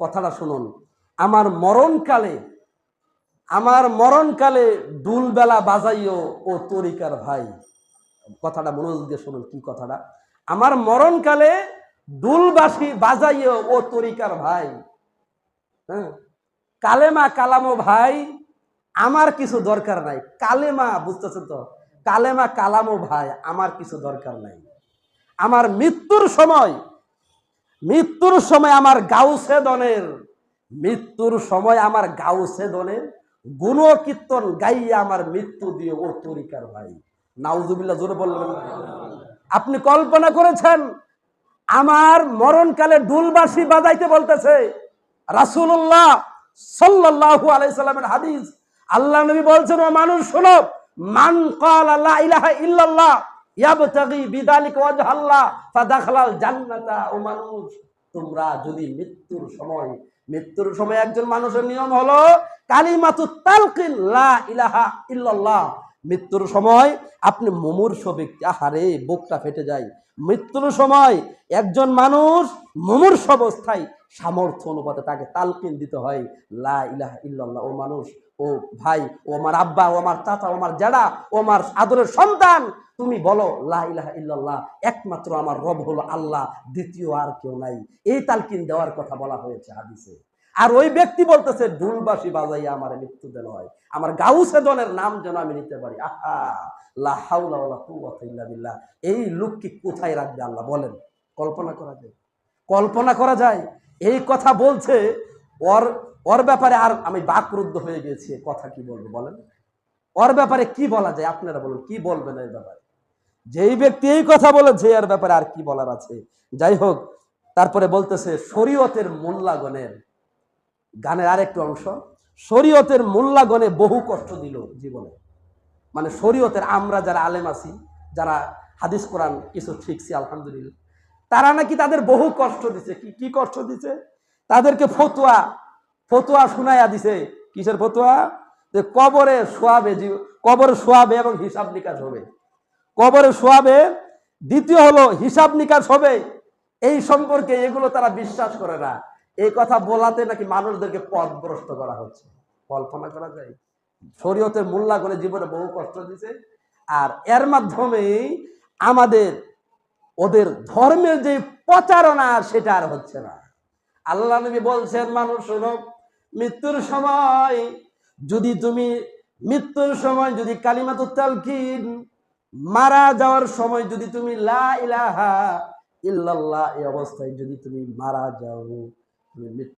কথাটা শুনুন। আমার মরণকালে আমার মরণকালে ডুলবেলা বাজাইও ও তরিকার ভাই। কথাটা মনোযোগ দিয়ে শুনুন, কি কথাটা? আমার মরণকালে ডুলবাসী বাজাইও ও তরিকার ভাই। হ্যাঁ? কালেমা কালামো ভাই, আমার কিছু দরকার নাই। কালেমা, বুঝতেছেন তো? কালেমা কালামো ভাই, আমার কিছু দরকার নাই। আমার মৃত্যুর সময় মৃত্যুর সময় আমার গাউসে দনের, মৃত্যুর সময় আমার গাউসে দনের গুণ কীর্তন গাইয়ে আমার মৃত্যু দিয়ে ও তরিকার ভাই। নাউজুবিল্লা জোরে বললেন। আপনি কল্পনা করেছেন, আমার মরণকালে ডুলবাসী বাজাইতে বলতেছে, রাসূলুল্লাহ সাল্লাল্লাহু আলাইহি সাল্লামের হাদিস, আল্লাহ নবী বলছেন, ও মানুষ, শোনো, মান ক্বালা লা ইলাহা ইল্লাল্লাহ ইয়াবতাগি বিদালিক ওয়াজহাল্লাহ ফাদাখলাল জান্নাতা, ও মানুষ, তোমরা যদি মৃত্যুর সময় মৃত্যুর সময় একজন মানুষের নিয়ম হলো কালিমাতু তালকিন লা ইলাহা ইল্লাল্লাহ মৃত্যুর সময় আপনি মুমূর্ষ ব্যক্তি, আহারে, বুকটা ফেটে যায়। মৃত্যুর সময় একজন মানুষ মুমূর্ষ অবস্থায় সামর্থ্য অনুপাতে তাকে তালকিন দিতে হয়। লা ইলাহা ইল্লাল্লাহ, ও মানুষ, ও ভাই, ও আমার আব্বা, ও আমার চাচা, ও আমার জেডা ও আমার আদরের সন্তান, তুমি বলো, লা ইলাহা ইল্লাল্লাহ, একমাত্র আমার রব হলো আল্লাহ, দ্বিতীয় আর কেউ নাই। এই তালকিন দেওয়ার কথা বলা হয়েছে হাদিসে। আর ওই ব্যক্তি বলতেছে, ঢুলবাসী বাজাইয়া আমার মৃত্যু দেন হয়। আমার গাউসে দনের নাম যেন আমি নিতে পারি। আহা! এই লোককে কোথায় রাখবে আল্লাহ বলেন? কল্পনা করা যায়। কল্পনা করা যায়। এই কথা বলছে, ওর ওর ব্যাপারে আর আমি বাকরুদ্ধ হয়ে গেছি কথা কি বলব বলেন? ওর ব্যাপারে কি বলা যায়? আপনারা বলুন, কি বলবেন এর ব্যাপারে? যেই ব্যক্তি এই কথা বলেছে, এর ব্যাপারে আর কি বলার আছে? যাই হোক, তারপরে বলতেছে, শরীয়তের মোল্লাগণের গানের আরেকটু অংশ, শরীয়তের মোল্লাগণে বহু কষ্ট দিল জীবনে। মানে শরীয়তের আমরা যারা আলেম আছি, যারা হাদিস, কোরআন, কিছু শিখছি আলহামদুলিল্লাহ, তারা নাকি তাদের বহু কষ্ট দিছে। কি কি কষ্ট দিছে? তাদেরকে ফতুয়া ফতুয়া শুনাইয়া দিছে। কিসের ফতুয়া? যে কবরে জীব- কবরে শোয়াবে এবং হিসাব নিকাশ হবে। কবরে শোয়াবে দ্বিতীয় হলো হিসাব নিকাশ হবে। এই সম্পর্কে এগুলো তারা বিশ্বাস করে না। এই কথা বলাতে নাকি মানুষদেরকে পথ পথভ্রষ্ট করা হচ্ছে। কল্পনা করা যায়। শরীয়তের মোল্লা করে জীবনে বহু কষ্ট দিছে আর এর মাধ্যমে আমাদের, ওদের ধর্মের যে প্রচারণা, সেটা আর হচ্ছে না। আল্লাহ নবী বলছেন, মানুষ মৃত্যুর সময় যদি তুমি, মৃত্যুর সময় যদি কালিমাতু তালকিন মারা যাওয়ার সময় যদি তুমি লা ইলাহা ইল্লাল্লাহ এই অবস্থায় যদি তুমি মারা যাও তুমি মৃত্যু